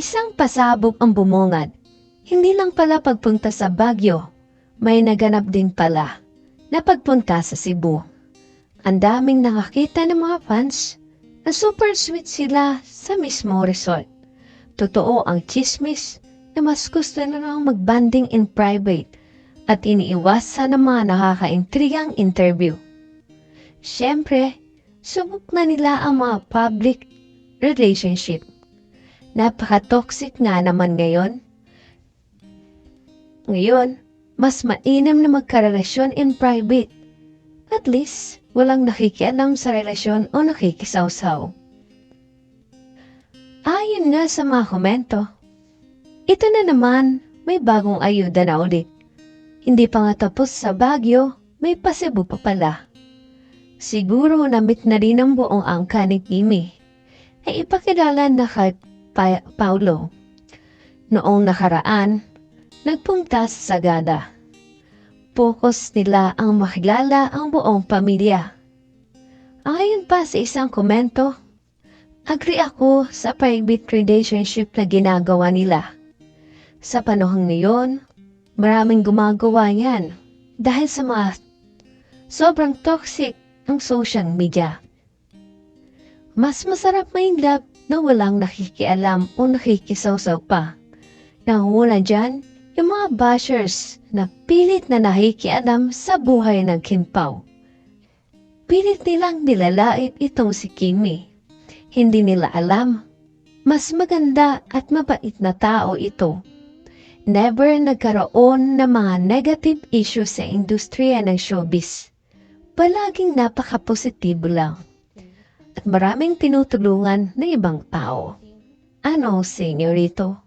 Isang pasabog ang bumungad. Hindi lang pala pagpunta sa Baguio, may naganap din pala na pagpunta sa Cebu. Ang daming nakakita ng mga fans na super sweet sila sa mismo resort. Totoo ang chismis na mas gusto na lang magbanding in private at iniiwasan ng mga nakakaintrigang interview. Siyempre, subok na nila ang mga public relationship. Napaka-toxic nga naman ngayon. Ngayon, mas mainam na magkarelasyon in private. At least, walang nakikialam sa relasyon o nakikisawsaw. Ayon nga sa mga komento, ito na naman, may bagong ayuda na ulit. Hindi pa nga tapos sa Baguio, may pasibo pa pala. Siguro namit na rin ang buong angka ni Kimi ay ipakilala na kay pa- Paulo. Noong nakaraan, nagpunta sa Sagada. Focus nila ang makilala ang buong pamilya. Ayon pa sa isang komento, agree ako sa private relationship na ginagawa nila. Sa panahon ngayon, maraming gumagawa yan dahil sa mga sobrang toxic ang social media. Mas masarap may love na walang nakikialam o nakikisawsaw pa. Nanguna dyan, yung mga bashers na pilit na nakikialam sa buhay ng Kinpaw. Pilit nilang nilalait itong si Kimi. Hindi nila alam. Mas maganda at mabait na tao ito. Never nagkaroon ng mga negative issues sa industriya ng showbiz. Palaging napaka-positibo lang at maraming tinutulungan na ibang tao. Ano, senyorito?